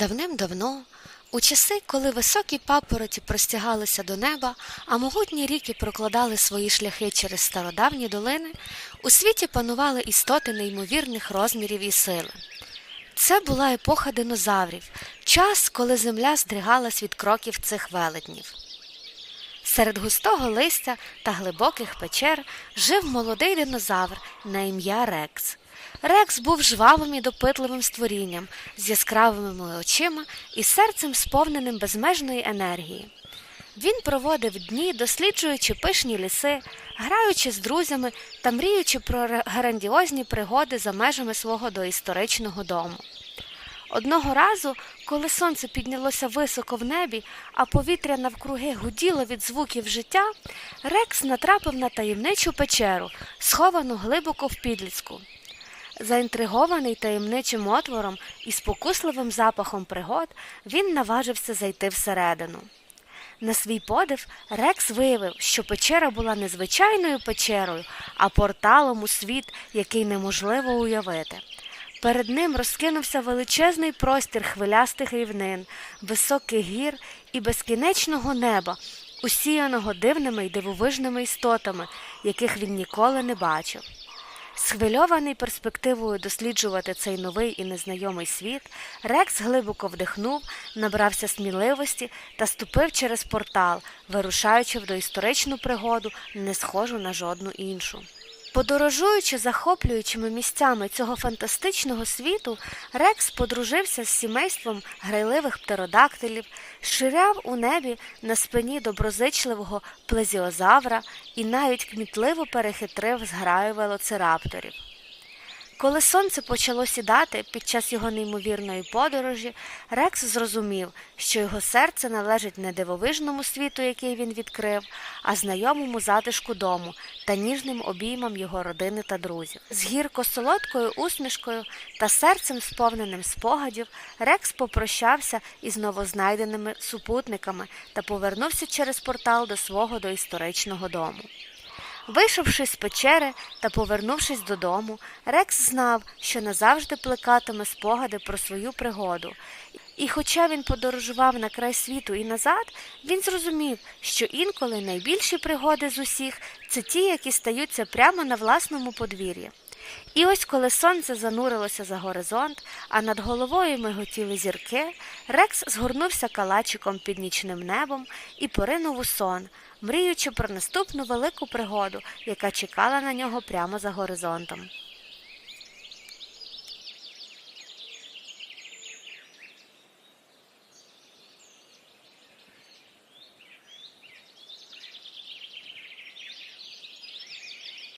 Давним-давно, у часи, коли високі папороті простягалися до неба, а могутні ріки прокладали свої шляхи через стародавні долини, у світі панували істоти неймовірних розмірів і сили. Це була епоха динозаврів, час, коли земля здригалась від кроків цих велетнів. Серед густого листя та глибоких печер жив молодий динозавр на ім'я Рекс. Рекс був жвавим і допитливим створінням з яскравими очима і серцем сповненим безмежної енергії. Він проводив дні, досліджуючи пишні ліси, граючи з друзями та мріючи про грандіозні пригоди за межами свого доісторичного дому. Одного разу, коли сонце піднялося високо в небі, а повітря навкруги гуділо від звуків життя, Рекс натрапив на таємничу печеру, сховану глибоко в підліску. Заінтригований таємничим отвором і спокусливим запахом пригод, він наважився зайти всередину. На свій подив Рекс виявив, що печера була не звичайною печерою, а порталом у світ, який неможливо уявити. Перед ним розкинувся величезний простір хвилястих рівнин, високих гір і безкінечного неба, усіяного дивними й дивовижними істотами, яких він ніколи не бачив. Схвильований перспективою досліджувати цей новий і незнайомий світ, Рекс глибоко вдихнув, набрався сміливості та ступив через портал, вирушаючи в доісторичну пригоду, не схожу на жодну іншу. Подорожуючи захоплюючими місцями цього фантастичного світу, Рекс подружився з сімейством грайливих птеродактилів, ширяв у небі на спині доброзичливого плезіозавра і навіть кмітливо перехитрив зграю велоцирапторів. Коли сонце почало сідати під час його неймовірної подорожі, Рекс зрозумів, що його серце належить не дивовижному світу, який він відкрив, а знайомому затишку дому та ніжним обіймам його родини та друзів. З гірко-солодкою усмішкою та серцем сповненим спогадів Рекс попрощався із новознайденими супутниками та повернувся через портал до свого доісторичного дому. Вийшовши з печери та повернувшись додому, Рекс знав, що назавжди плекатиме спогади про свою пригоду. І хоча він подорожував на край світу і назад, він зрозумів, що інколи найбільші пригоди з усіх це ті, які стаються прямо на власному подвір'ї. І ось коли сонце занурилося за горизонт, а над головою миготіли зірки, Рекс згорнувся калачиком під нічним небом і поринув у сон, мріючи про наступну велику пригоду, яка чекала на нього прямо за горизонтом.